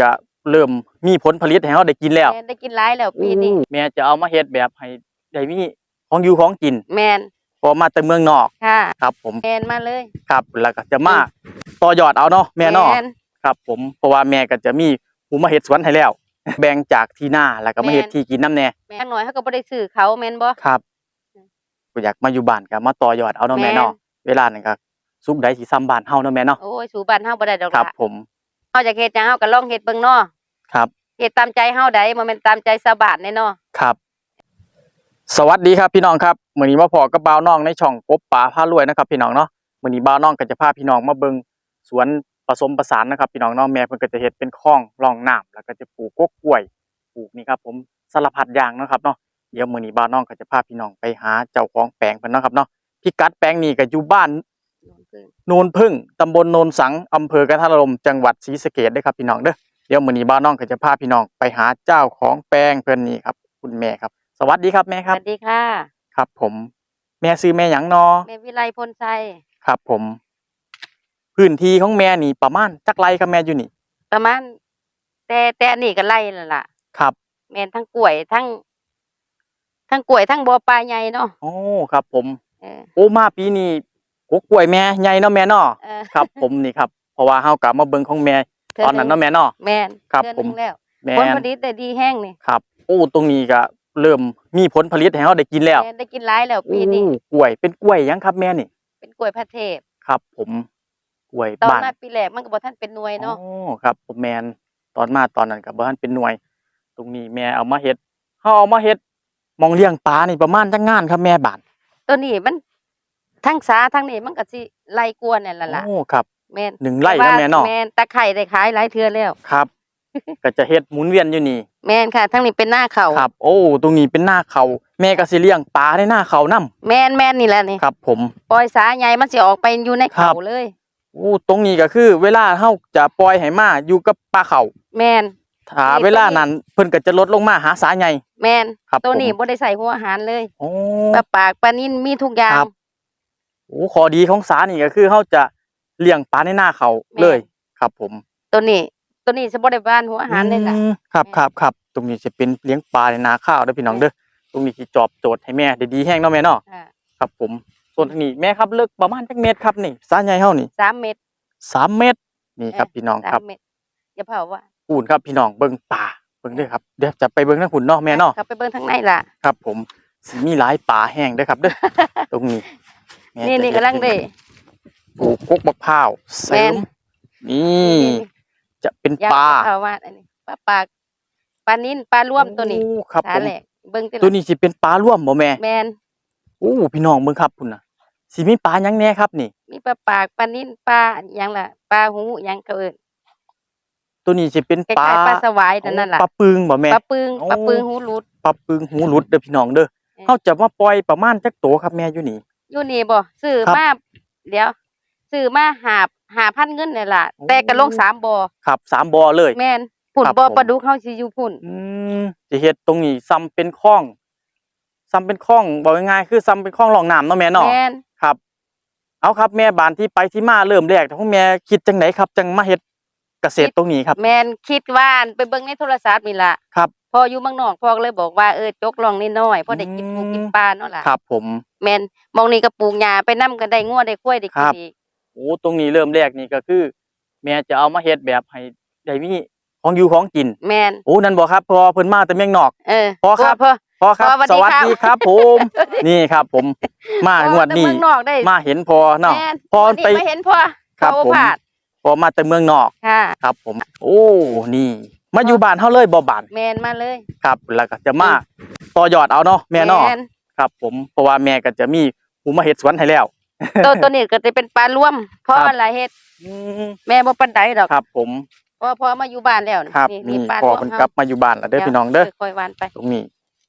ก็เริ่มมีผลผลิตให้เราได้กินแล้ว แม่นได้กินหลายแล้วปีนี้ แม่จะเอามาเฮ็ดแบบให้ได้มีของอยู่ของกินแม่นเพอมาแต่เมืองนอกค่ะ ครับ ผมแม่นมาเลยครับแล้วก็จะมาต่อยอดเอาเนาะแม่เนาะนครับผมเพราะว่าแม่ก็จะมีผู้มาเฮ็ดสวนให้แล้ว แบ่งจากที่หน้าแล้วก็มาเฮ็ดที่กินน้ำแน่แม่นหน่อยเขาก็บ่ได้ซื้อเขาแม่นบ่ ครับก็อยากมาอยู่บ้านก็มาต่อยอดเอาเนาะแม่เนาะเวลานั้นก็สุกใดสิซ้ำบ้านเฮาเนาะแม่เนาะโอ้ยสู่บ้านเฮาบ่ได้ดอกครับล่ะผม เฮาจะเฮ็ดหยังเฮาก็ลองเฮ็ดเบิ่งเนาะครับ เฮ็ดตามใจเฮาได้บ่แม่นตามใจชาวบ้านแน่เนาะครับ สวัสดีครับพี่น้องครับมื้อนี้มาพอกับบ่าวน้องในช่องกบป่าพารวยนะครับ พี่น้องเนาะมื้อนี้บ่าวน้องก็จะพาพี่น้องมาเบิ่งสวนผสมผสานนะครับ พี่น้องเนาะแม่เพิ่นก็จะเฮ็ดเป็นคลองร่องน้ำแล้วก็จะปลูกกกล้วยปลูกนี่ครับผมสารพัดอย่างเนาะครับเนาะเดี๋ยวมื้อนี้บ่าวน้องก็จะพาพี่น้องไปหาเจ้าของแปลงเพิ่นเนาะครับเนาะพิกัดแปลงนี้ก็อยู่บ้าน โนนพึ่งตำบลโนนสังอำเภอกระทะลมจังหวัดศรีสะเกษเด้อครับพี่น้องเด้อเดี๋ยวมื้อนี้บ้านน้องก็จะพาพี่น้องไปหาเจ้าของแปลงเพิ่นนี่ครับ คุณแม่ครับ สวัสดีครับแม่สครับ วัสดีค่ะ ครับ ผม แม่ซื้อแม่หยังนอแม่วิไลพลชัยครับ ผม พื้นที่ของแม่นี่ประมาณจักไรครับแม่อยู่นี่ประมาณแต่แต่อันนี้ก็ไล่แล้วล่ะ ครับแม่นทั้งกล้วยทั้ง ทั้งกล้วยทั้งบ่อปลาใหญ่เนาะโอ้ครับ ผม เออโอ้มาปีนี้ กกกล้วยแม่ใหญ่เนาะแม่เนาะเออครับ ผมนี่ครับเพราะว่าเฮากลับมาเบิ่งของแม่ทื่ตอนนั้นเนาะแม่เนาะ แม่นครับเทื่อผมหนึ่งแล้วแม่ผลนผลิตได้ดีแห้งนี่ครับโอ้ตรงนี้ก็เริ่มมีผลผลิตให้เราได้กินแล้วแม่นได้กินหลายแล้วปีนี้โอ้กล้วยเป็นกล้วยหยังครับแม่นี่เป็นกล้วยพระเทพครับ ผมกล้วยตอนบ้านมาปีแรกมันก็บ่ทันเป็นหน่วยเนาะอ๋อครับผมแมนตอนมาตอนนั้นกับบ้านเป็นหน่วย ตรงนี้แม่เอามาเฮ็ดเฮาเอามาเฮ็ดหมองเลี้ยงปลานี่ประมาณจักงานครับแม่บาทตัวนี้มัน ทั้งสาทั้งนี้มันก็สิไล่กวนนั่นล่ะล่ะโอ้ครับ แม่นหนึ่งไร่นะแม่เนาะ แม่นตะไคร่ได้ขายหลายเทื่อแล้ว ครับ ก็จะเฮ็ดหมุนเวียนอยู่นี่แม่นค่ะ ทั้งนี้เป็นหน้าเขาครับ โอ้ ตรงนี้เป็นหน้าเขา แม่ก็สิเลี้ยงปลาในหน้าเขานํแม่นแม่นนี่แหละนี่ครับ ผม ปล่อยสาใหญ่มันสิออกไปอยู่ในครัเขาบ เลย โอ้ตรงนี้ก็คือ เวลาเฮาจะปล่อยให้มาอยู่กับปลาเขาแม่น ถ้านี่ เวลานั้นเพิ่นก็จะลดลงมาหาสาใหญ่แม่นครับตัวนี้ผมบ่ได้ใส่หัวอาหารเลยโอ้ ปลาปากปลานิ่นมีทุกอย่าคงรับ โอ้ข้อดีของสานี่ก็คือเฮาจะเลี้ยงปลาในหน้าเขาเลย ครับ ผม ตัวนี้ ตัวนี้สิบ่ได้บ้านหัวอาหารเลยล่ะอืมครับแม่ครับครับตรงนี้จะเป็นเลี้ยงปลาในนาข้าวเด้อพี่น้องเด้อตรงนี้ที่จอบโจทย์ให้แม่ได้ดีแห้งเนาะแม่เนาะอ่าครับผมส่วนทางนี้แม่ครับเลิกประมาณจักเมตรครับนี่สาใหญ่เฮานี่สามเม็ดสามเมตรนี่ครับ พี่น้องสาครัมบเม็ดอย่าเผาว่าปูนครับพี่น้องเบิ่งป่าเบิ่งเด้อครับเดี๋ยวจะไปเบิ่งทางหุ่นเนาะแม่เนาะครับไปเบิ่งทางในล่ะครับ ผมสิมีหลายป่าแห้งเด้อครับเด้อตรงนี้แม่ นี่นี่จะกำลังได้ปลูกกกมะพร้าวเสริแม่มนนี่จะเป็นอยากปลาเผาว่าอันนี้ปลาปากปลานิ่นปลาร่วมตัวนี้โอ้ครับสาผมแหลกเบิ่งติตัวนี้สิเป็นปลาร่วมบ่แม่แม่นโอ้พี่น้องเบิ่งครับพุ่นน่ะสิมีปลาหยังแหน่ครับนี่มีปลาปากปลานิ่นปลาหยังล่ะปลาหูหยังก็เอิ้นตัวนี้สิเป็นคปลาล้ายๆปลาสวายนั่นนั่นล่ะปลาปึงบ่แม่ปลาปึงโอ้ปลาปึงหูหลุดปลาปึงหูหลุดเด้อพี่น้องเด้อเออเฮาจะมาปล่อยประมาณจักโตครับแม่อยู่นี่ อยู่นี่บ่ซื้อครับมาเดี๋ยวซื้อมาหาหาพันเงินนี่ล่ะ โอ้ แต่ก็ลงสามบ่อครับสามบ่อเลย แม่นพุ่นครับบ่อผม ปลาดุกเฮาสิอยู่พุ่น อืมสิเฮ็ดตรงนี้ซ้ำเป็นคลองซ้ำเป็นคลองบอกง่ายๆคือซ้ำเป็นคลองรองน้ำเนาะแม่เนาะแม่นครับ เอาครับแม่บานที่ไปที่มาเริ่มแรกของแม่คิดจังไดครับ จังมาเฮ็ดเกษตรตรงนี้ครับ แม่นคิดว่าไปเบิ่งในโทรศัพท์นี่ล่ะครับ พออยู่เมืองนอกพ่อก็เลยบอกว่าเออจกลองนิดหน่อยพอได้กินปูอืมกินปลาเนาะล่ะครับผมแม่นมองนี่ก็ปลูกหญ้าไปนํก็ได้งัวได้ควายได้ครักินบอีกโอ้ตรงนี้เริ่มแรกนี่ก็คือ แม่จะเอามาเฮ็ดแบบให้ได้มีของอยู่ของกิน แม่นโอ้นั่นบ่ครับพอเพิ่นมาแต่เมืองนอกเออพอครับพอพอครับพอสสวัวัสสดีดีคครัรับบผม นี่ครับผม มางวดนี้พอแต่เมืองนอกได้มาเห็นพอเนาะแม่นพอวันนี้ไปมาเห็นพ่อครับเขาผมผ่านพอมาแต่เมืองนอกค่ะครับผม โอ้นี่ มาอยู่บ้านเฮาเลยบ่บ้านแม่นมาเลยครับแล้วก็จะมาต่อยอดเอาเนาะแม่เนาะนครับ ผมเพราะว่าแม่ก็จะมีผู้มาเฮ็ดสวนให้แล้วตัวตัวนี้ก็จะเป็นปลาร่วมเพราะครับอะไรเฮ็ดอืมแม่บ่ปานใดดอกครับ ผมเพราะพอมาอยู่บ้านแล้วครับนี่นี่ปลาพอร่วมเพิ่นเฮากลับมาอยู่บ้านแล้วเด้อพี่น้องเด้อค่อยๆหวานไปตรงนี้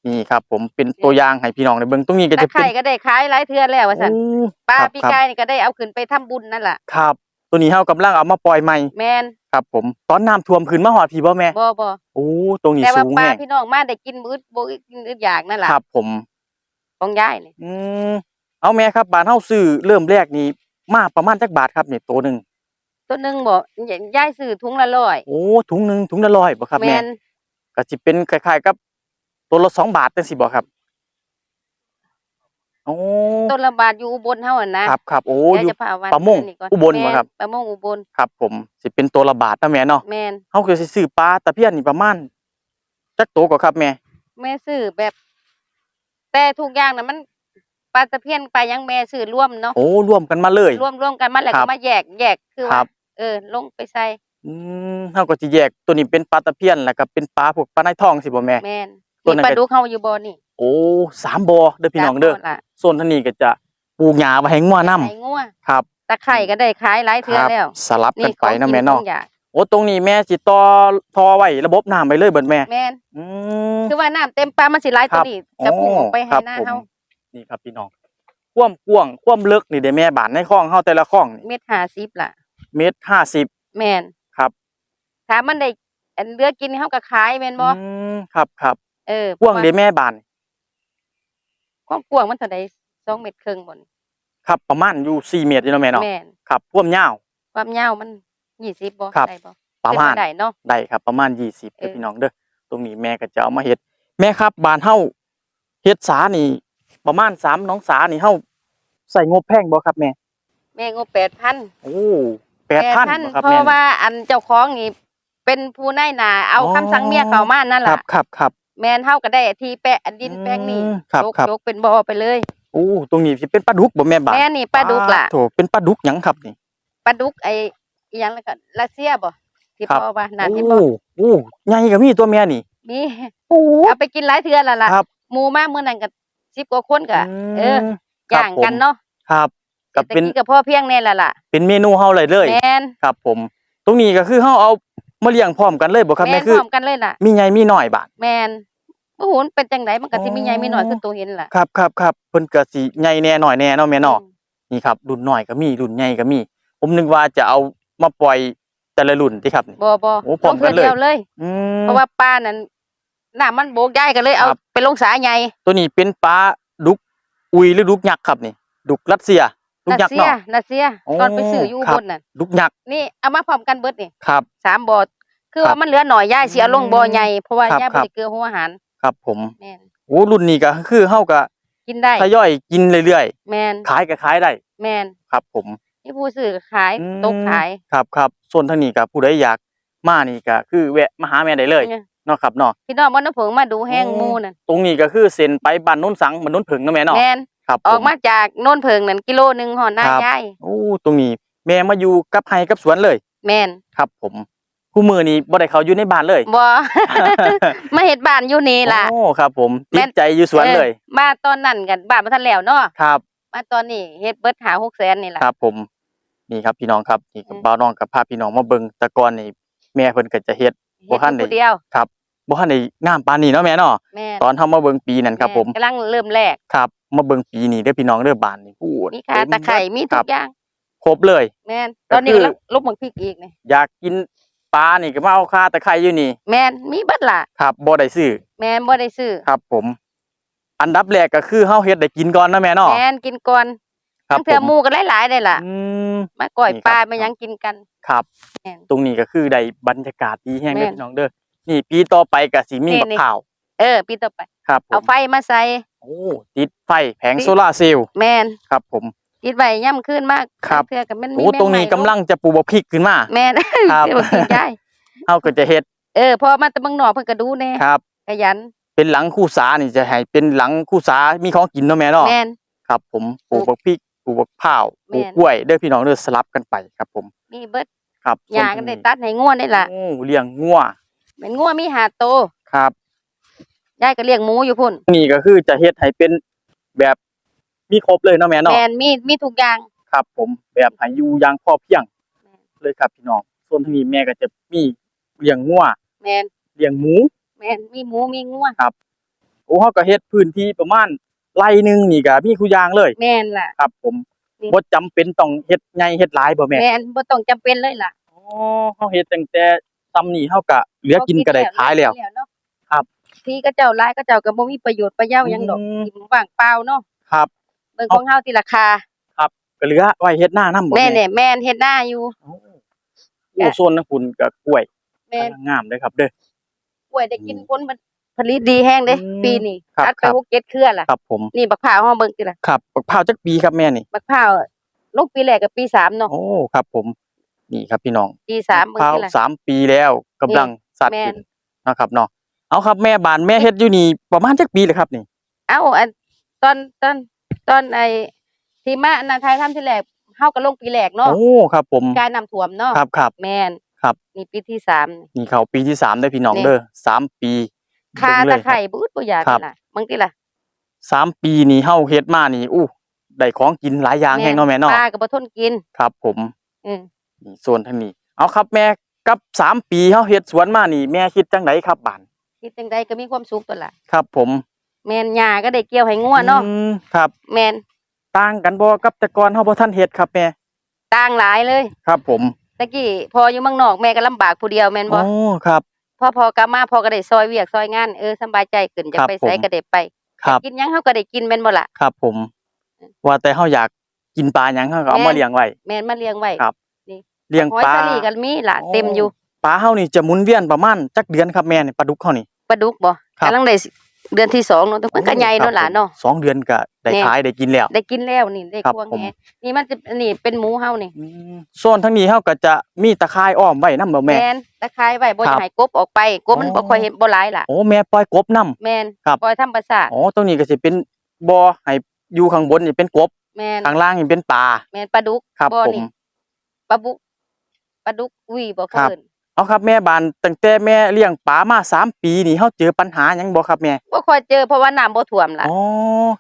นี่ครับ ผมเป็นตัวอย่างให้พี่น้องได้เบิ่งตรงนี้ก็ตะจะไคเป็นร้ก็ได้ขายหลายเทื่อแล้วว่าซั่นโอ้ปลาครับปีครับกายนี่ก็ได้เอาขึ้นไปทำบุญนั่นล่ะครับ ตัวนี้เฮากำลังเอามาปล่อยใหม่แม่น ครับผมตอนน้ำท่วมขึ้นมาหอดพี่บ่แม่บ่บ่โอ้ตรงนี้แต่ว่าสูงปลาแห้งพี่น้องมาได้กินมื้อบ่กินอึดอยากนั่นล่ะครับ ผมของยายนี่อืมเอาแม่ครับบ้านเฮาซื้อเริ่มแรกนี่มาประมาณจักบาทครับนี่ตัวหนึงตัวหนึงบ่ยยายซื้อถุงละร้อยโอ้ถุงหนึงถุงละร้อยบ่ครับแมแม่นก็สิเป็นคล้ายๆกับตัวละสองบาทจังซี่บ่ครับ โอ้ต้นละบาทอยู่อุบลเฮาอะนะครับครับโอ้อเดี๋ยวยู่ จะพาวันปลาม่วงนี่ก่นอุบลบ่แม่นครับปลาม่วงอุบลครับ ผมสิเป็นตัวละบาทนะแม่เนาะแม่นเฮาก็สิซื้อปลาตะเพียนนี่ประมาณจักโตก็ครับแม่ แม่ซื้อแบบ แต่ทุกอย่างน่ะมันปลาตะเพียนปลายังแม่ซื้อร่วมเนาะโอ้รวมกันมาเลยรวมรวมกันมาแล้วครัก็บมาแยกแยกคือครัว่าบ เออ ลงไปใส่อืมเฮาก็สิแยกตัวนี้เป็นปลาตะเพียนแล้วก็เป็นปลาพวกปลาในท้องสิบ่แม่ แม่นตัวนี่นั้นปลาก็ดุกเฮาอยู่บ่นี่ โอ้สามบ่อเด้อพี่น้องเด้อจับหมล่ะโซนทางนี้ก็จะปลูกหญ้าไว้ให้งัวนํไข่งัวครับตะไคร่ก็ได้ขายหลายเทื่อครับแล้วสลับกันไปของนะกิแม่เนาะของอยากโอ้ตรงนี้แม่สิต่อทอไว้ระบบน้ำไปเลยเบิดแม่แม่นอืมคือว่าน้ำเต็มปลามันสิหลายครัตัวบนี้จะพุ่งออกไปคให้รับหน้าผมเฮานี่ครับพี่น้องความกว้างความลึกนี่เด้แม่บ้านในคลองเฮาแต่ละคลองนี่เม็ด50ล่ะ เมตรห้าสิบแม่นครับถ้ามันได้อันเหลือกินเฮาก็ขายแม่นบ่อืมครับครับเออกว้างเด้แม่บ้าน ความกว้างมันเท่าใด2เมตรครึ่งบ่นครับ ประมาณอยู่สี่เมตรอยู่เนาะแม่เนาะแม่นครับความยาว ความยาวมัน20บ่ครับ ได้บ่ประมาณเป็นไปได้เนาะ ได้ครับประมาณยี่สิบเออ พี่น้องเด้อตรงนี้แม่ก็จะเอามาเฮ็ด แม่ครับบ้านเฮาเฮ็ดสานี่ ประมาณสามน้องสานี่เฮาใส่งบแพงบ่ครับแม่แม่งบ8,000โอ้แปดพันบ่ครับเพแม่ ราะว่าอันเจ้าของนี่เป็นผู้นายหนาเอาอ๋อ คำสั่งเมียเขามานั่นครัล่ะบครับครับ แมนเฮาก็ได้ที่แปะอันดินแปลงนี่อืมครับยกครับ ยกเป็นบ่อไปเลยโอ้ตรงนี้สิเป็นปลาดุกบ่แม่บ้านแม่นี่ปลาดุกล่ะโถเป็นปลาดุกหยังครับนี่ ปลาดุกไอ้อีหยังแล้วก็รัสเซียบ่ที่ครับ พ่อว่าน่าที่โอ้พ่อโอ้ใหญ่ก็มีตัวแม่นี่ มี โอ้ เอาไปกินหลายเทื่อแล้วล่ะครับ หมู่มามื้อนั้นก็10กว่าคนก็มเออครับย่างกันเนาะครับก็แต่เป็นกี้ก็พ่อเพียงแน่ล่ะล่ะเป็นเมนูเฮาเลยเลย แม่นครับผม ตรงนี้ก็คือเฮาเอามาเลี้ยงพร้อมกันเลยบ่ครับแม่แม่นคือพร้อมกันเลยล่ะ มีใหญ่มีน้อยบาดแม่น โอ้โหมันเป็นจังไดมันก็สิมีใหญ่มีน้อยอ๋อคือตัวเห็นล่ะครับครับครับเพิ่นก็สิใหญ่แน่น้อยแน่เนาะแม่เนาะอืมนี่ครับรุ่นน้อยก็มีรุ่นใหญ่ก็มี ผมนึกว่าจะเอามาปล่อยแต่ละรุ่นที่ครับนี่บ่บ่โอ้พร้อมกันเลยลงทื่ดีวเลยอืมเพราะว่าป้านั้นน้ำมันโบกย้ายกันเลยเอาครับไปลงสาใหญ่ตัวนี้เป็นปลาดุกอุยหรือดุกยักษ์ครับนี่ ดุกรัสเซียดุกนายักษ์เซียเนาะนาเซียโอ้ตอนไปซื้ออยู่ครับบนน่ะดุกยักษ์นี่เอามาพร้อมกันเบิดนี่ครับสามบ่อคือครับว่ามันเหลือหน่อยย่ายสิเอาลงบ่อใหญ่เพราะว่าครับย่ายครับ่บได้เกลือหัวอาหาร ครับผมแม่นโอ้รุ่นนี้ก็คือเฮาก็กินได้ทยอยกินเรื่อยแม่นๆขายก็ขายได้แม่นครับ ผมนี่ผู้ซื้อก็ขายอืม ตกขายครับครับส่วนทางนี้ก็ผู้ใดอยากมานี่ก็คือแวะมาหาแม่ได้เลยเนี่ยเนาะครับเนาะ พี่น้องบ่น้ำผงมาดูแห้งโอ้หมูนั่นตรงนี้ก็คือเซ็นไปบ้านโน้นสังบ้านโน้นผึ่งเนาะแม่เนาะแม่นครับออกผมาจากโน่นเพิงนั่นกิโลหนึงหอหน้าครับย่ายโอ้ตรงนี้แม่มาอยู่กับไห้กับสวนเลย แม่นครับผม คู่มือนี้บ่ได้เขาอยู่ในบ้านเลยบ่ มาเฮ็ดบ้านอยู่นี่ล่ะโอ้ครับผมแม่ติดนใจอยู่สวนเลยออมาตอนนั้นกันบ้านบ่ทันแล้วเนาะครับ มาตอนนี้เฮ็ดเบิดหา6แสนนี่ล่ะครับ ผมนี่ครับพี่น้องครับนี่กับอืมบ่าวน้องกับพาพี่น้องมาเบิ่งแต่ก่อนนี่แม่เพิ่นก็จะเฮ็ดบ่เฮ็ดทันอยู่ได้ผู้เดียวครับบ่ทันได้งามปานนี้เนาะแม่เนาะแม่นตอนเฮามาเบิ่งปีนั้นครับผมแกำลังเริ่มแรกครับ มาเบิ่งปีนี้เด้อพี่น้องเด้อบ้านนี่โอ้โหมีขาตะไคร่มีคทุรับกอย่างครบเลย แม่นก็ตอนนี้คือกำลังลบหมักพริกอีกนี่อยากกิน ปลานี่ก็มาเอาคาตะไคร้อยู่นี่ แม่นมีเบิดล่ะ ครับบ่ได้ซื้อแม่นบ่ได้ซื้อครับ ผม อันดับแรกก็คือเฮาเฮ็ดได้กินก่อนนะแม่เนาะแม่นกินก่อนครับทั้งเทื่อผมหมูก็หลายๆได้ล่ะ อืม มาก่อยนี่ครับ ปลามาหยังกินกัน ครับ แม่นตรงนี้ก็คือได้บรรยากาศดีแฮงเด้อแม่นพี่น้องเด้อนี่ปีต่อไปก็สิมีนี่บักนี่ ข่าว เออปีต่อไป ครับผเอามไฟมาใส่โอ้ติดไฟแผงติดโซลาร์เซลล์แม่นครับผม ติดไว้ย่ํขึ้นมากครับเทื่อก็มันมีโอ้แมตรงนี้ไหม้กำลังจะปลูกบักพริกขึ้นมา แม่นครับ เดี๋ยวกินได้เฮาก็จะเฮ็ดเออพอมาแตะเมืองนอกเพิ่นก็ดูแน่ครับ ขยันเป็นหลังคู่สานี่จะให้เป็นหลังคู่สามีของกินเนาะแม่เนาะแม่น ครับ ผมปลูกบักพริกปลูกบักพร้าวปแม่ลูกนกล้วยเด้อพี่น้องเด้อสลับกันไปครับ ผม มีเบิดครับหญ้าก็ได้ตัดให้ง่วนได้ล่ะโอ้เลี้ยงงัวแม่นง่วมีหาโตวครับ ยายก็เลี้ยงหมูอยู่พุ่นนี่ก็คือจะเฮ็ดให้เป็นแบบ มีครบเลยเนาะแม่เนาะแม่นมีมีทุกอย่างครับ ผมแบบให้อยู่อย่างพอเพียงแม่นเลยครับพี่น้องส่วนทางนี้แม่ก็จะมีเลี้ยงงัวแม่นเลี้ยงหมูแม่นมีหมูมีงัวโอ้เฮาก็เฮ็ดพื้นที่ประมาณไร่หนึงนี่ก็มีคุอย่างเลยแม่นล่ะ ครับ ผมนี่ บ่จำเป็นต้องเฮ็ดใหญ่เฮ็ดหลายบ่แม่แม่นบ่ต้องจำเป็นเลยล่ะอ๋อเฮาเฮ็ดตั้งแต่ซ้ำนี่เฮาก็เหลือกินก็ได้ขายแล้ว เนาะครับที่ก็เจ้าหลายก็เจ้าก็บ่มีประโยชน์ประเย้าหยังดอกอืม กินว่างเปล่าเนาะครับเบิ่งของเฮาที่ราคาก็เหลือไว้เฮ็ดหน้านำบ่แม่แม่เนี่ยแม่นเฮ็ดหน้าอยู่ โอ้โอ้โซนนะคุณกับกล้วยแม่นกำลังงามเลยครับ เด้อ กล้วยได้กินอืมผลผลิตดีแห้งเด้ อืมปีนี้ครับตัดไปครับ หกเจ็ดเครือล่ะ ครับ ผมนี่บักพร้าวเฮาเบิ่งติล่ะครับบักพร้าวจักปีครับแม่นี่ บักพร้าวลูกปีแรกกับปีสามเนาะโอ้ครับ ผม นี่ครับพี่น้องปีสามเบิ่งพร้าวติล่ะ สามปีแล้วกำลังสัตว์แม่น ขึ้นนะครับเนาะเอาครับแม่บานแม่เฮ็ดอยู่นี่ประมาณจักปีเลยครับนี่ เอ้าอันตอนตอน ตอนไอ้ที่มาอันนั้นไทยทำที่แรกเฮาก็ลงปีแรกเนาะโอ้ครับผมการน้ำท่วมเนาะครับครับแม่นครับนี่ปีที่สามนี่เขาปีที่สามได้อพี่น้องนี่เด้อสามปีคาเบิ่งเลตะยไคร่บูดบ่อยากครับนี่ล่ะเบิ่งติล่ะสามปีนี่เฮาเฮ็ดมานี่อู้ได้ของกินหลายอย่างแฮงเนาะแม่เนาะปลาก็บ่ทนกินครับ ผมอือนี่โซนทางนี้ เอาครับแม่กับสามปีเฮาเฮ็ดสวนมานี่ แม่คิดจังไดครับบานคิดจังใดก็มีความสุขตัวล่ะครับ ผม แม่นหญ้าก็ได้เกี่ยวให้งัวเนาะอืมครับแม่นต่างกันบ่กับแต่ก่อนเฮาบ่ทันเฮ็ดครับแม่ต่างหลายเลยครับ ผมตะกี้พออยู่เมืองนอกแม่ก็ลำบากผู้เดียวแม่นบ่โอ้ครับ พอพอกลับมาพอก็ได้ซอยเวียกซอยงานเออสำบายใจขึ้นจะครับไปไสผมก็ได้ไป ครับ กินหยังเฮาก็ได้กินแม่นบ่ล่ะ ครับผม ว่าแต่เฮาอยากกินปลาหยังเฮาก็เอาแม่ มานเลี้ยงไว้ แม่นมาเลี้ยงไว้ครับ เลี้ยงหอยปลาสลีก็มีล่ะโอ้เต็มอยู่ ปลาเฮานี่จะหมุนเวียนประมาณจักเดือนครับแม่นี่ปลาดุกเฮานี่ ปลาดุกบ่ครับ กำลังได้ เดือนที่สองเนาะมันก็ใหญ่เนาะล่ะเนาะสองเดือนก็ได้แน่ขายได้กินแล้ว ได้กินแล้วนี่ได้ครับควงผมแหนี่มันจะนี่เป็นหมูเฮานี่อืมโซนทั้งนี้เฮาก็จะมีตะไคร้อ้อมไว้นำบ่แม่แม่นตะไคร้ไว้บ่ครัจะบให้กบออกไปกบมันอ๋อบ่ค่อยเห็นบ่หลายล่ะโอ้แม่ปล่อยกบนํแม่นครับปล่อยธรรมชาติอ๋อตรงนี้ก็สิเป็นบ่อให้อยู่ข้างบนนี่เป็นกบแม่นข้างล่างนี่เป็นปลาแม่นปลาดุกครับบ่ผมนี่ปลาบุกปลาดุกอุ้ยบ่ครับเพิ่น เอาครับแม่บานตั้งแต่แม่เลี้ยงปลามาสามปีนี่เฮาเจอปัญหาหยังบ่ครับแม่บ่ค่อยเจอเพราะว่าน้ำบ่ท่วมล่ะอ๋อ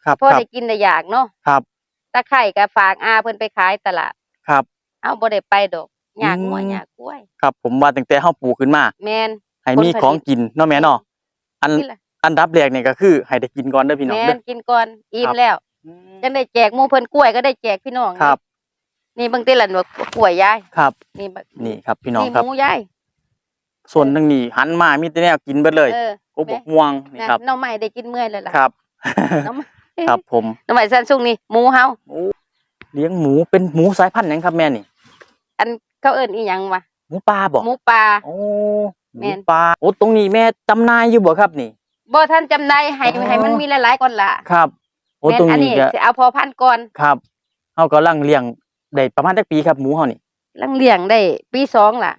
ครับพอครับได้กินได้อยากเนาะครับตะไคร่ก็ฝากอาเพิ่นไปขายตลาด ครับ เอาบ่ได้ไปดอกอยากงัวอืม อยากกล้วย ครับผมว่าตั้งแต่เฮาปลูกขึ้นมาแม่น ให้ผลมีผลิต ของกินเนาะแม่เนาะอันนี่ล่ะอันดับแรกนี่ก็คือให้ได้กินก่อนเด้อพี่น้องแม่เด้อนกินก่อนอิ่คมรับแล้วอืม จังได้แจกหมู่เพิ่นกล้วยก็ได้แจกพี่น้องครับ นี่เบิ่งติล่ะหนวกกล้วยยายครับ นี่บักนี่ครับพี่น้องนี่ครับหมูยาย ส่วนทางนี้หันมามีแต่แนวกินเบิดเลยเออกบกม่วงนี่นะครับน้องใหม่ได้กินเมื่อยเลยล่ะครับน้องใหม่ครับผมน้องใหม่ซันซุงนี่หมูเฮาเลี้ยงหมูเป็นหมูสายพันธุ์หยังครับแม่นี่ อันเขาเอิ้นอีหยังวะหมูป่าบ่หมูป่าโอ้หแม่มูนป่าโอ้ตรงนี้แม่จำหนายอยู่บ่ครับนี่บ่ท่านจำได้ให้อ๋อให้มันมีหลายๆก่อนล่ะครับโอ้แม่นตรงอันนี้นี้ก็สิเอาพอพันธุ์ก่อนครับเฮากำลังเลี้ยงได้ประมาณจักปีครับหมูเฮานี่ลังเลี้ยงได้ปีสองล่ะ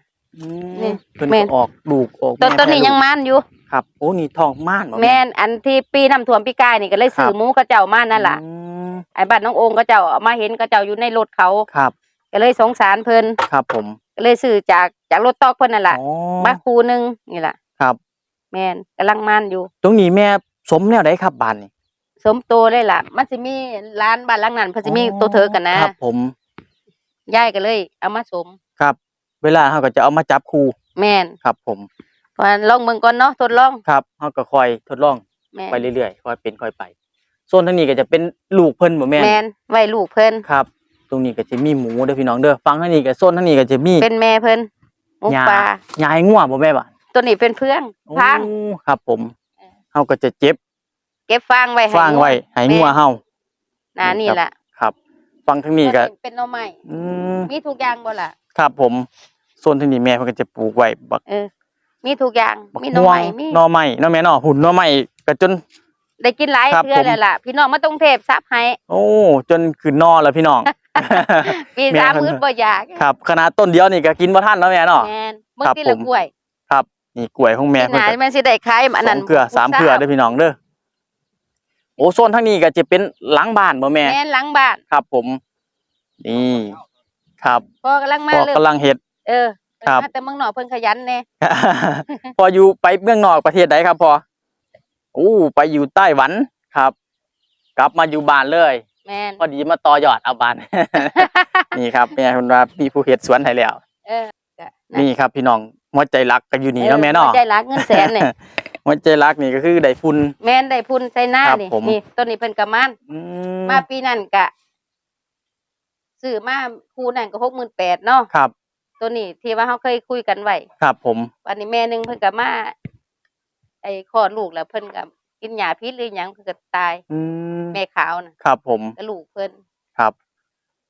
นี่เพิ่นแม่ก็นออกลูกออกตอนแม่ตอนนี้แพร่ยังลูกมานอยู่ ครับโอ้นี่ทองม่านบ่แม่นอันที่ปีน้ำท่วมปีกายนี่ก็เลยซื้คอรับหมูเขาเจ้ามานั่นล่ะอืมไอ้บ้านน้องโองเขาเจ้าเอามาเห็นเขาเจ้าอยู่ในรถเขา ครับก็เลยสงสารเพิ่นครับผมก็เลยซื้อจากจากรถตอกเพิ่นนั่นล่ะอ๋อมาคูหนึงนี่ล่ะ ครับ แม่นกำลังมานอยู่ ตรงนี้แม่สมแนวใดครับบ้านนี่สมโตเลยล่ะ มันสิมีร้านบ้านหลังนั้นเพิ่นสิมีตัวเธอกันนะครับผม ยายก็เลย เอามาสมครับ เวลาเฮาก็จะเอามาจับคู่แม่นครับ ผมเพราะฉะนั้นลองเบิ่งก่อนเนาะทดลองครับเฮาก็คอยทดลองแม่นไปเรื่อยๆค่อยเป็นค่อยไปโซนทางนี้ก็จะเป็นลูกเพิ่นบ่แม่นแม่นไว้ลูกเพิ่นครับ ตรงนี้ก็จะมีหมูเด้อพี่น้องเด้อฟังทางนี้ก็โซนทางนี้ก็จะมีเป็นแม่เพิ่นหมูหญ้าปลาหญ้าให้งัวบ่แม่บ่ะตัวนี้เป็นเพื่องฟาง โอ้ครับ ผมเออเฮาก็จะเจ็บเก็บฟางไว้ให้ฟางไว้ให้งัวเฮา นะนี่ล่ะครับ ฟังทางนี้ก็ตัวเป็นหน่อไม้อืมมีทุกอย่างบ่ล่ะ ครับผมโซนทางนี้แม่เพิ่นก็จะปลูกไว้บักเออ มีทุกอย่าง บักมีหน่อม่วงไม้มีหน่อไม้เนาะแม่เนาะหุ่นหน่อไม้ก็จน ได้กินหลายครับเทื่อผม แล้วล่ะ พี่น้องมาตรงเทพซับให้โอ้จนขึ้นนอแล้วพี่น้อง ปีแม่สามเพิ่น มื้อบ่อยากครับขนาดต้นเดียวนี่ก็กินบ่ทันเนาะแม่เนาะ แม่นเมื่อครับกี้ผละมกล้วยครับนี่กล้วยของแม่ที่เพิ่นไหนก็ มันสิได้ขายอันสนั้อนงเครือสามเครือเด้อพี่น้องเด้อโอ้โซนทางนี้ก็จะเป็นหลังบ้านบ่แม่แม่นหลังบ้าน ครับผม นี่ ครับพอกำลังมาพอเริ่มกำลังเฮ็ด เออครับมาแต่เมืองนอกเพิ่นขยันแน่พออยู่ไปเมืองนอกประเทศใดครับพออู้ไปอยู่ไต้หวันครับ กลับมาอยู่บ้านเลยแม่นพอดีมาต่อยอดเอาบ้าน นี่ครับแม่คุณว่ามีผู้เฮ็ดสวนให้แล้ว เออก็ะนี่ครับพี่น้องหัวใจรักก็อยู่นี่เนาะแม่เนาะออใจรักเงินแสนนี่หัวใจรักนี่ก็คือได้ฝุ่นแม่นได้พุ่นใส่หน้าครับนี่ผม นี่ต้นนี้เพิ่นก็มันอืมาปีนั้นก็ ซื้อมาคู่นั่นก็68,000เนาะครับ ตัวนี้ที่ว่าเขาเคยคุยกันไว้ครับผม วันนี้แม่หนึงเพิ่นก็มา ไอ้คลอดลูกแล้วเพิ่นก็กินยาพิษหรือหยังเพิ่นก็ตาย อืมแม่ขาวน่ะครับผมก็ลูกเพิ่นครับ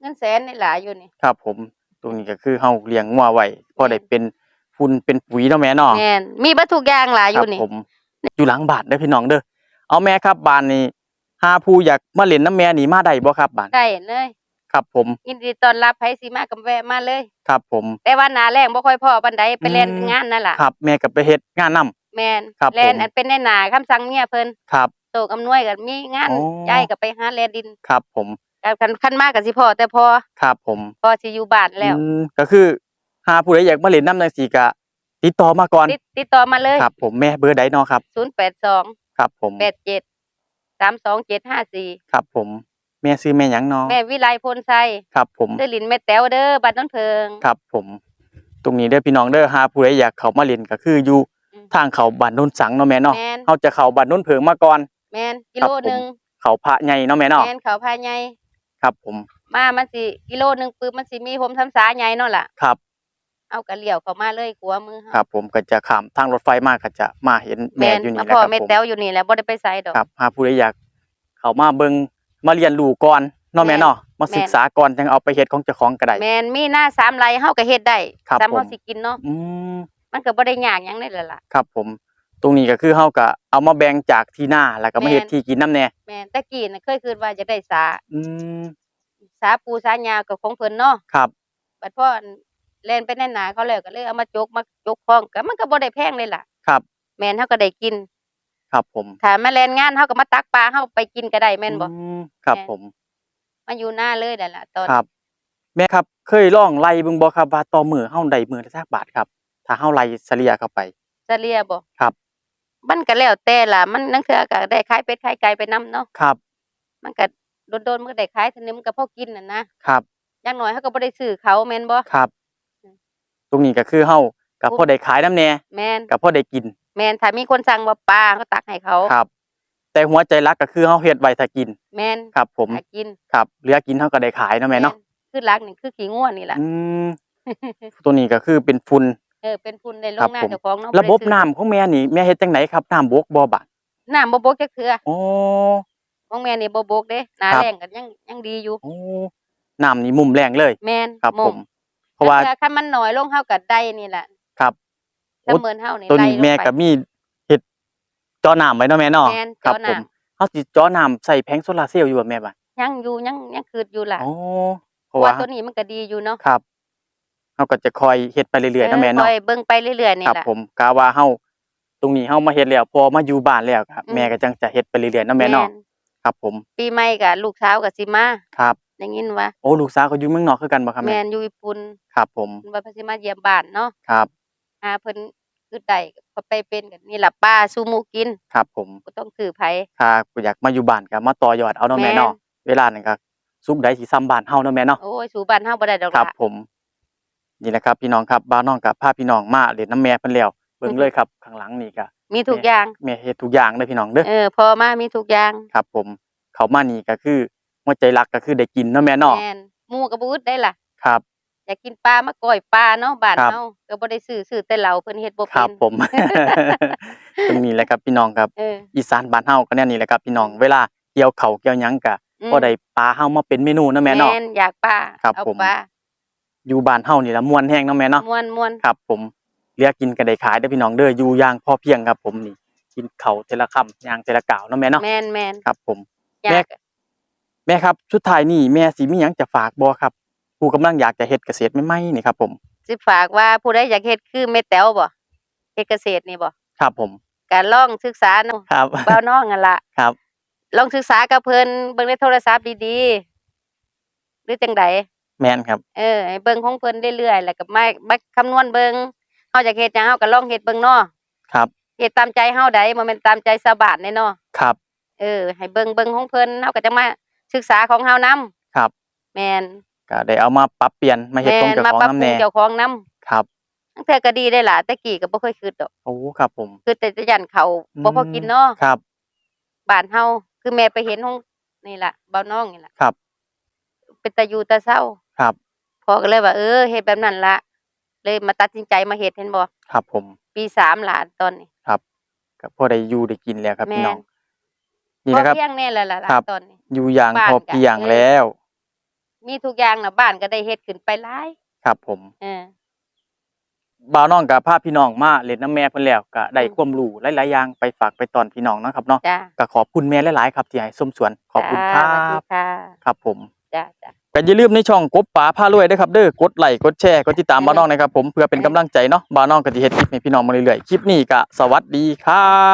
เงินแสนนี่หลายอยู่นี่ ครับผม ตรงนี้ก็คือเฮาเลี้ยงงัวไว้พอได้เป็นฝุ่นเป็นปุ๋ยเนาะแม่เนาะแม่นมีเบัตทุกอย่างหลายอครัยู่นี่ผม อยู่หลังบ้านเด้อพี่น้องเด้อเอาแม่ครับบ้านนี้หาผู้อยากมาเล่นน้ำแม่นี่มาได้บ่ครับบ้านได้เลย ครับผม ยินดีต้อนรับไผสิมากับแวะมาเลย ครับผม แต่ว่าหนาแรงบ่ค่อยพอปานใดไปเล่นอืมงานนั่นล่ะครับ แม่ก็ไปเฮ็ดงานนํแม่นครับเล่นผมอันเป็นในหนาคำสั่งเมียเพิ่นครับ โตกอำนวยก็มีงานอ๋อ ย้ายก็ไปหาแลดินครับผมก็คันคันมากก็สิพอแต่พอครับผมพอสิอยู่บ้านแล้ว อืมก็คือหาผู้ใดอยากมาเล่นน้ำจังซี่ก็ติดต่อมาก่อน ติดติดต่อมาเลย ครับผมแม่เบอร์ใดเนาะครับ 082 ครับผม 87 32754 ครับผม แม่ซื้อแม่หยังเนาะแม่วิไลพลไซครับ ผมเด้อลินแม่แต๋วเด้อบ้านนนเพิง ครับ ผม ตรงนี้เด้อพี่น้องเด้อหาผู้ใดอยากเข้ามาเล่นก็คืออยู่อืมทางเขาบ้านโนนสังเนาะแม่เนาะแม่น เฮาจะเข้าบ้านโนนเพิงมาก่อน แม่นกิครับโลผมหนึงเขาพระใหญ่เนาะแม่เนาะแม่นเขาพาใหญ่ครับ ผมมามันสิกิโลหนึงปึ๊บมันสิมีผมทำสาใหญ่เนาะล่ะครับ เอากระเหลี่ยวเข้ามาเลยขัวมือเฮาครับ ผมก็จะข้ามทางรถไฟมาก็จะมาเห็นแม่แม่นอยู่นี่มาแหละพ่อครับแม่ผม แต๋วอยู่นี่แหละบ่ได้ไปไสดอก ครับหาผู้ใดอยากเข้ามาเบิ่ง มาเรียนรู้ก่อนเนาะแม่แม่นเนาะมาแม่นศึกษาก่อนจังเอาไปเฮ็ดของเจ้าของก็ได้ แม่นมีหน้าสามไร่เฮาก็เฮ็ดได้ครับสามเฮาผมสิกินเนาะอืมมันก็บ่ได้ยากหยังเลยล่ะครับ ผม ตรงนี้ก็คือเฮาก็เอามาแบ่งจากที่หน้าแล้วก็มาเฮ็ดแม่นที่กินน้ำแน่แม่นแต่กี้น่ะเคยคิดว่าจะได้สาอืมสาปูสาหญ้าก็ของเพิ่นเนาะครับบัดพ่อแล่นไปแน่นหนาเขาแล้วก็เลยเอามาจกมาจกคล้องก็มันก็บ่ได้แพงเลยล่ะครับ แม่นเฮาก็ได้กิน ครับผมถ้ามาแล่นงานเฮาก็มาตักปลาเฮาไปกินก็ได้แม่นบ่อืมครับแม่นผม มาอยู่หน้าเลยนั่นล่ะตอนครับ แม่ครับ เคยลองไล่เบิ่งบ่ครับว่าต่อมื้อเฮาได้มื้อละจักบาทครับ ถ้าเฮาไล่เฉลี่ยเข้าไปเฉลี่ยบ่ครับ มันก็แล้วแต่ล่ะ มันนังเทื่อก็ได้ขายเป็ดขายไก่ไปนํเนาะครับ มันก็โดนๆมันก็ได้ขายเทีนึงมันก็พอกินน่ะนะครับอย่างน้อยเฮาก็บ่ได้ซื้อเขาแม่นบ่ครับอืมตรงนี้ก็คือเฮาก็พอได้ขายน้ำแน่แม่นก็พอได้กิน แม่นถ้ามีคนสั่งว่าปลาก็ตักให้เขาครับ แต่หัวใจหลักก็คือเฮาเฮ็ดไว้ถ้ากิน แม่นครับ ผมหากินครับเหลือกินเฮาก็ได้ขายเนาะแม่เนาะคือหลักนี่คือขี้ง่วนนี่ล่ะอืมตัวนี้ก็คือเป็นฝุ่นเออเป็นพุ่นในโรครังบนาผมเจ้าของเนาะระบบได้ซื้อน้ำของแม่นี่แม่เฮ็ดจังไดครับน้ำบกบ่บาดน้ำบ่บกจักเทื่อโอ้ของแม่นี่บ่บกเด้หน้าครับแรงก็ยังยังดีอยู่โอ้น้ำนี่มุมแรงเลย แม่นครับมุผม เพราะว่าแต่คันมันน้อยลงเฮาก็ได้นี่แหละ ครับเสมอเฮานี่ตัวนี้ไล่ลงแม่ไปก็มีเฮ็ดเจอน้ำไว้เนาะแม่เนาะแม่นครับเจาะผน้ำมเฮาสิเจอน้ำใส่แผงโซลาร์เซลล์อยู่บ่แม่บัดยังอยู่ยังยังคืดอยู่ล่ะอ๋อเพเพราะราะว่าว่าตัวนี้มันก็ดีอยู่เนาะครับเฮาก็จะคอยเฮ็ดไปเรื่อยๆเนาะแม่คเนาะอยเบิ่งไปเรื่อยๆนี่ครับล่ะผมกะว่าเฮาตรงนี้เฮามาเฮ็ดแล้วพอมาอยู่บ้านแล้วครับอืมแม่ก็จังจะเฮ็ดไปเรื่อยๆเนาะแม่เนาะครับ ผม ปีใหม่ก็ลูกสาวก็สิมาครับได้ยินว่าโอ้ลูกสาวก็อยู่เมืองนอกคือกันบ่ครับแม่แม่นอยู่ญี่ปุ่นครับ ผมเพิ่นว่าเพิ่นสิมาเยี่ยมบ้านเนาะครับ หาเพิ่นคือได้ก็ไปเป็นกันนี่ล่ะป้าสู่หมู่กินครับ ผมบ่ต้องถือไผถ้าอยากมาอยู่บ้านก็มาต่อยอดเอาเนาะแม่แม่นเนาะเวลานั้นก็สุขใดสิซ้ำบ้านเฮาเนาะแม่เนาะโอ้ยสู่บ้านเฮาบ่ได้ดอกครับล่ะผมนี่แหละครับ พี่น้องครับบ้านน้องกับพาพี่น้องมาเล่นน้ำแม่เพิ่นแล้วเบิ่งเลยครับข้างหลังนี่ก็มีทุกอย่างแม่เฮ็ดทุกอย่างเด้อพี่น้องเด้อเออพอมามีทุกอย่างครับ ผมเขามานี่ก็คือหัวใจรักก็คือได้กินเนาะแม่เนาะแม่นหมู่ก็บ่อึดได้ล่ะครับ อยากกินปลามาก้อยปลาเนาะบ้านครับเฮาก็บ่ได้ซื้อซื้อแต่เหล้าเพิ่นเฮ็ดบ่คเป็รับนผม ตรงนี้แหละครับพี่น้องครับ เอออีสานบ้านเฮาก็แน่นี่แหละครับพี่น้องเวลาเกี่ยวข้าวเกี่ยวหยังก็อืมบ่ได้ปลาเฮามาเป็นเมนูเนาะแม่เนาะนอยากปลาครับเอาผม ปลาอยู่บ้านเฮานี่ละม่วนแฮงเนาะแม่เนาะ ม่วนม่วนครับผมเหลือกินก็ได้ขายเด้อพี่น้องเด้ออยู่อย่างพอเพียงครับ ผมนี่กินข้าวเทละคำย่างเทละกาวเนาะแม่เนาะแม่นแม่นครับ ผม อยาแม่ กแม่ครับสุดท้ายนี่แม่สิมีหยังจะฝากบ่ครับ ผู้กำลังอยากจะเฮ็ดเกษตรใหม่ๆนี่ครับ ผมสิฝากว่าผู้ใดอยากเฮ็ดคือแม่แต๋วบ่เฮ็ดเกษตรนี่บ่ครับผมก็ลองศึกษาเนาะครับ เบ้าน้องนั่นล่ะครับ ลองศึกษากับเพิ่นเบิ่งในโทรศัพท์ดีๆหรือจังใดแม่นครับ เออให้เบิ่งของเพิ่นเรื่อยๆแล้วก็มามาคำนวณเบิ่งเฮาอยากเฮ็ดหยังเฮาก็ลองเฮ็ดเบิ่งเนาะครับ เฮ็ดตามใจเฮาได้บ่แม่นตามใจชาวบ้านแน่เนาะ ครับ เออให้เบิ่งเบิ่งของเพิ่นเฮาก็จะมาศึกษาของเฮานํครับ แม่น ก็ได้เอามาปรับเปลี่ยนมาเฮ็ดแม่ของนเจ้ามาของปรับนํปรุแน่งเจ้าของนํครับทั้งเทื่อก็ดีได้ล่ะแต่กี้ก็บ่เคยคิดดอกโอ้ครับผมคือแต่จะยันเขาบ่พอกินเนาะครับบ้านเฮาคือแม่ไปเห็นของนี่ล่ะเบ้าน้องนี่ล่ะครับ เป็นตาอยู่ตาเศร้าครับพ่อก็เลยว่าเออเฮ็ดแบบนั้นละเลยมาตัดสินใจมาเฮ็ดเห็นบ่ครับ ผม ปีสามหลานตอนนี้ก็พอได้อยู่ได้กินแล้วครับแม่พี่น้องพนี่อนะครับเพียงแน่แล้วล่ะหลานครับตอนนี้อยู่อย่างบ้านพอเพียงก็เออแล้ว มีทุกอย่างน่ะบ้านก็ได้เฮ็ดขึ้นไปหลายครับผมเออ บ่าวน้องกับพาพี่น้องมาเล่นน้ำแม่เพิ่นแล้วก็ได้อืม ความรู้หลายๆอย่างไปฝากไปตอนพี่น้องเนาะครับเนาะจ้าก็ขอบคุณแม่หลายๆครับที่ให้ส้มสวนขอบคุณคจ้ารัสวัสดีบค่ะครับผม จ้าจ้า ก็อย่าลืมในช่องกบป๋าพารวยด้วยครับเด้อกดไลค์กดแชร์กดติดตามอืมบ่าวน้องนะครับผมเพื่อเป็นกำลังใจเนาะบ่าวน้องก็สิเฮ็ดคลิปให้พี่น้องมาเรื่อยๆคลิปนี้ก็สวัสดีครับ